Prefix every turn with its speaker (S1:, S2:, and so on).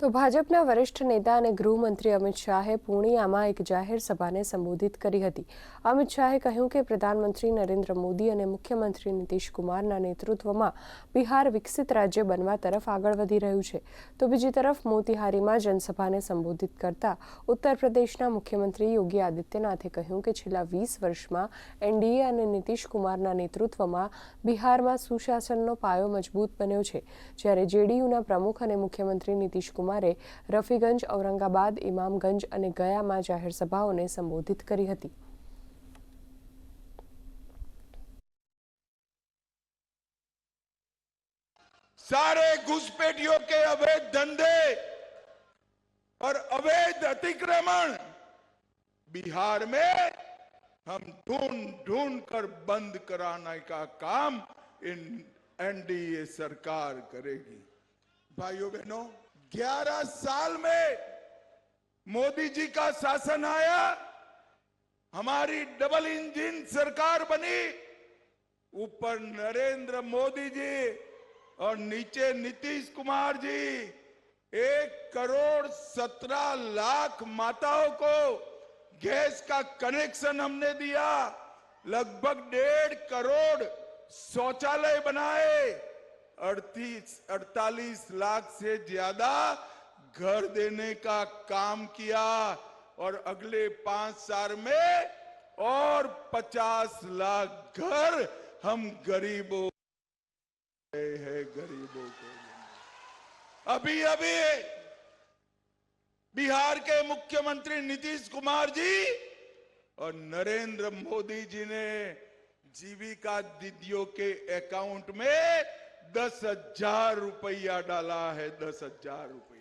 S1: તો ભાજપના વરિષ્ઠ નેતા અને ગૃહમંત્રી અમિત શાહે પૂર્ણિયામાં એક જાહેર સભાને સંબોધિત કરી હતી. અમિત શાહે કહ્યું કે પ્રધાનમંત્રી નરેન્દ્ર મોદી અને મુખ્યમંત્રી નીતિશ કુમારના નેતૃત્વમાં બિહાર વિકસિત રાજ્ય બનવા તરફ આગળ વધી રહ્યું છે. તો બીજી તરફ મોતીહારીમાં જનસભાને સંબોધિત કરતા ઉત્તર પ્રદેશના મુખ્યમંત્રી યોગી આદિત્યનાથે કહ્યું કે છેલ્લા વીસ વર્ષમાં એનડીએ અને નીતિશ કુમારના નેતૃત્વમાં બિહારમાં સુશાસનનો પાયો મજબૂત બન્યો છે. જ્યારે જેડીયુના પ્રમુખ અને મુખ્યમંત્રી નીતિશ કુમારે રફીગંજ ઔરંગાબાદ ઇમામગંજ અને ગયામાં જાહેર સભાઓને સંબોધિત કરી હતી
S2: सारे घुसपैठियों के अवैध धंधे और अवैध अतिक्रमण बिहार में हम ढूंढ ढूंढ कर बंद कराने का काम इन एनडीए सरकार करेगी भाइयों बहनों 11 साल में मोदी जी का शासन आया, हमारी डबल इंजन सरकार बनी, ऊपर नरेंद्र मोदी जी और नीचे नीतीश कुमार जी, एक करोड़ सत्रह लाख माताओं को गैस का कनेक्शन हमने दिया, लगभग डेढ़ करोड़ शौचालय बनाए। अड़तीस, अड़तालीस लाख से ज़्यादा घर देने का काम किया और अगले पाँच साल में और पचास लाख घर हम गरीबों हैं, गरीबों को अभी अभी बिहार के मुख्यमंत्री नीतीश कुमार जी और नरेंद्र मोदी जी ने जीविका दीदियों के अकाउंट में दस हज़ार रुपया डाला है दस हज़ार रुपया।